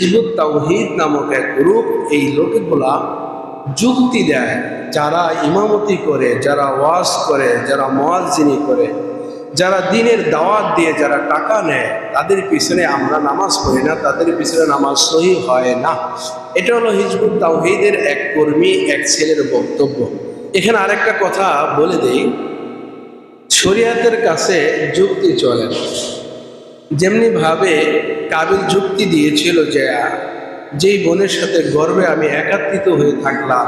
Hizb ut তাওহিদ নামক এক গ্রুপ এই লোকগুলা যুক্তি দেয়। যারা ইমামতি করে, যারা ওয়াজ করে, যারা মোয়াজিনি করে, যারা দিনের দাওয়াত দিয়ে যারা টাকা নেয়, তাদের পিছনে আমরা নামাজ পড়ি না, তাদের পিছনে নামাজ সহি হয় না। এটা হলো হিজবুত তাওহিদের এক কর্মী, এক ছেলের বক্তব্য। এখানে আরেকটা কথা বলে দেই। শরিয়াতের কাছে যুক্তি চলে না। যেমনি ভাবে কাবিল যুক্তি দিয়েছিল যে, যেই বোনের সাথে গর্বে আমি একাত্রিত হয়ে থাকলাম,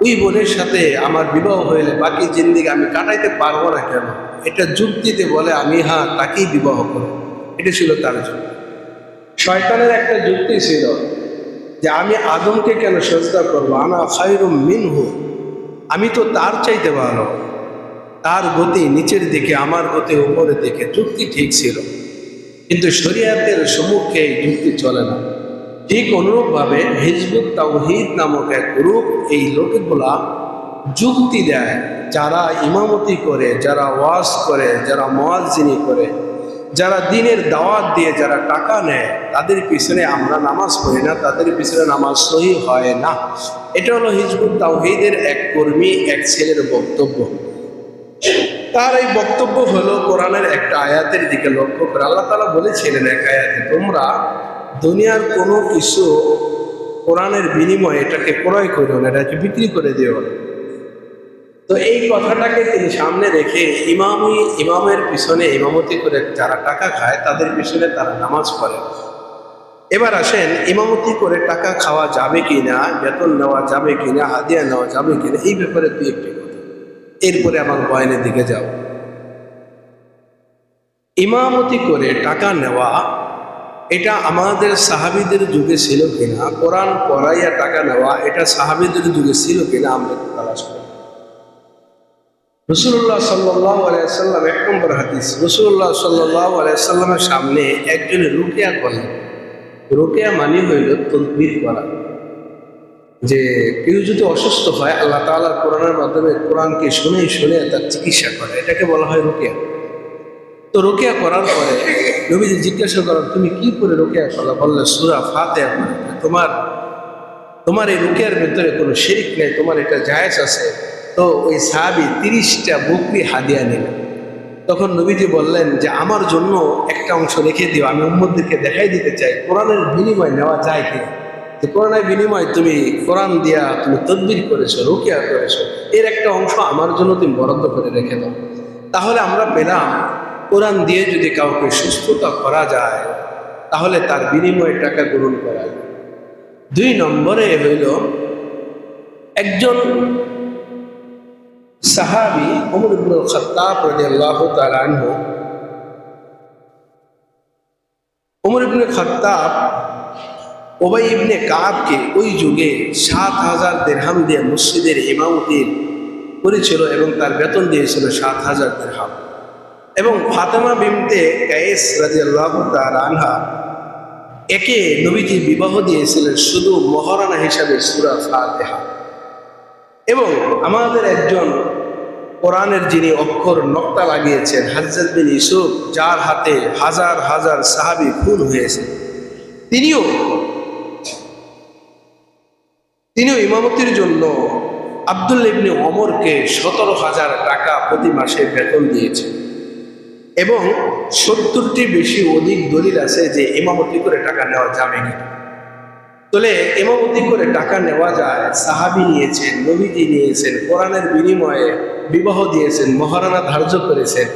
ওই বোনের সাথে আমার বিবাহ হইলে বাকি জিন্দিগি আমি কাটাইতে পারব না কেন? এটা যুক্তিতে বলে আমি হ্যাঁ তাকেই বিবাহ করব। এটা ছিল তার যুক্তি। শয়তানের একটা যুক্তি ছিল যে, আমি আদমকে কেন সজদা করব? আনা খাইরুম মিনহু। আমি তো তার চাইতে ভালো। তার গতি নিচের দিকে, আমার গতি উপরের দিকে। যুক্তি ঠিক ছিল। কিন্তু শরিয়াতের সম্মুখে যুক্তি চলে না। ঠিক অনুরূপভাবে হিজবুত তাওহিদ নামক এক গ্রুপ এই লোকগুলা যুক্তি দেয়। যারা ইমামতি করে, যারা ওয়াজ করে, যারা মোয়াজিনি করে, যারা দিনের দাওয়াত দিয়ে যারা টাকা নেয়, তাদের পিছনে আমরা নামাজ পড়ি না, তাদের পিছনে নামাজ সহি হয় না। এটা হলো হিজবুত তাওহিদের এক কর্মী, এক ছেলের বক্তব্য। তার এই বক্তব্য হলো কোরআনের একটা আয়াতের দিকে লক্ষ্য করে। আল্লাহ তালা বলেছিলেন এক আয়াতে, তোমরা দুনিয়ার কোনো কিছু কোরআনের বিনিময়ে এটাকে ক্রয় করো না, এটাকে বিক্রি করে দিও না। তো এই কথাটাকে তিনি সামনে রেখে ইমামই, ইমামের পিছনে ইমামতি করে যারা টাকা খায়, তাদের পিছনে তারা নামাজ পড়ে। এবার আসেন, ইমামতি করে টাকা খাওয়া যাবে কি না বেতন নেওয়া যাবে কি না হাদিয়া নেওয়া যাবে কি না এই ব্যাপারে দুই একটি এরপরে আমার বয়ানের দিকে যাও। ইমামতি করে টাকা নেওয়া, এটা আমাদের সাহাবিদের যুগে ছিল কিনা, কোরআন পড়াইয়া টাকা নেওয়া, এটা সাহাবিদের যুগে ছিল কিনা আমরা একটু তালাশ করি। রসুল্লাহ সাল্লাহ আলাইসাল্লাম এক নম্বর হাদিস, রসুল্লাহ সাল্লাহ সামনে একজনে রুকিয়া করলেন। রুকিয়া মানে হইল তদবির করা। যে কেউ যদি অসুস্থ হয়, আল্লাহ তাআলার কোরআনের মাধ্যমে কোরআনকে শুনে শুনে তার চিকিৎসা করে। এটাকে বলা হয় রুকিয়া। তো রোকেয়া করার পরে নবীজি জিজ্ঞাসা করেন, তুমি কি করে রোকেয়া করলা? বললে সুরা ফাতে তোমার তোমার এই রোকেয়ার ভেতরে কোনো শিরিক নেই, তোমার এটা জায়েজ আছে। তো ওই সাহাবি তিরিশটা বকরি হাদিয়া নিলেন। তখন নবীজি বললেন যে, আমার জন্য একটা অংশ রেখে দিও, আমি উম্মদদেরকে দেখাই দিতে চাই। কোরআনের বিনিময় নেওয়া যায় কি যে কোরআনের বিনিময় তুমি কোরআন দিয়া তুমি তদবির করেছ, রোকেয়া করেছ, এর একটা অংশ আমার জন্য তুমি বরাদ্দ করে রেখে দাও। তাহলে আমরা পেলাম, কোরআন দিয়ে যদি কাউকে সুস্থতা করা যায়, তাহলে তার বিনিময়ে টাকা গ্রহণ করা দুই নম্বরে হইল, একজন সাহাবি অমর ইবনুল খাত্তাব রাদিয়াল্লাহু তাআলা আনহু ওবাই ইবনে কাবকে ওই যুগে সাত হাজার দেড়হাম দিয়ে মসজিদের ইমামতির করেছিল এবং তার বেতন দিয়েছিল সাত হাজার দেড়হাম। এবং ফাতেমা বিমতে কায়েস রাজিয়াল্লাহ তার আনহা একে নবীজি বিবাহ দিয়েছিলেন শুধু মহারানা হিসাবে সুরা ফাতেহা। এবং আমাদের একজন কোরআনের যিনি অক্ষর নক্তা লাগিয়েছেন হাজরত বিন ইসুফ যার হাতে হাজার হাজার সাহাবি খুন হয়েছে। তিনিও তিনিও ইমামতির জন্য আব্দুল ইবনে অমরকে সতেরো হাজার টাকা প্রতি মাসে বেতন দিয়েছেন এবং সত্তরটি বেশি অধিক দলিল আছে যে ইমামতি করে টাকা নেওয়া যাবে কি তাহলে ইমামতি করে টাকা নেওয়া যায়, সাহাবি নিয়েছেন, নবীজি নিয়েছেন, কোরআনের বিনিময়ে বিবাহ দিয়েছেন, মহারানা ধার্য করেছেন।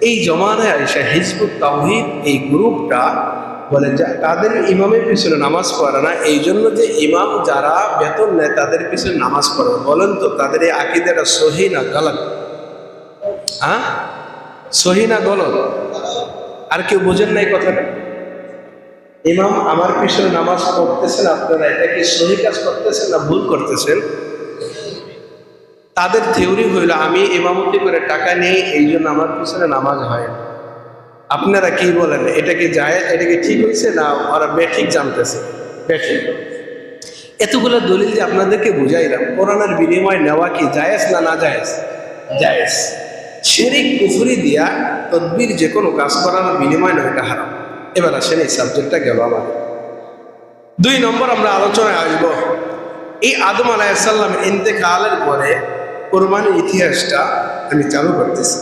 এই জমানায় আইসা হিজবুত তাওহিদ এই গ্রুপটা বলে যা তাদের ইমামের পিছনে নামাজ পড়ে না, এই জন্য যে ইমাম যারা বেতন নেয়, তাদের পিছনে নামাজ পড়ে বলেন তো, তাদের এই আকিদাটা সহি না গালাত? হ্যাঁ? সহি না গলত? আর কেউ বোঝেন নাই কথাটা? ইমাম আমার পিছনে নামাজ পড়তেছেন, আপনারা এটা কি সহি কাজ করতেছেন না ভুল করতেছেন? তাদের থিওরি হইল, আমি ইমামতি করে টাকা নেই, এই জন্য আমার পিছনে নামাজ হয় না। আপনারা কি বলেন? এটা কি যায় এটা কি ঠিক হয়েছে না ওরা বেঠিক জানতেছে? বেঠিক। এতগুলো দলিল যে আপনাদেরকে বুঝাইলাম, কোরআনের বিনিময় নেওয়া কি জায়েজ না না জায়েজ? জায়েজ। শেরিক, কুফুরি দিয়া তদবির যে কোনো কাজ করার বিনিময় নয় এটা হারাম। এবার আসেন এই সাবজেক্টটা গেল আমাদের। দুই নম্বর আমরা আলোচনায় আসব। এই আদম আলাইসাল্লামের ইন্তেকালের পরে কোরবানির ইতিহাসটা আমি চালু করতেছি।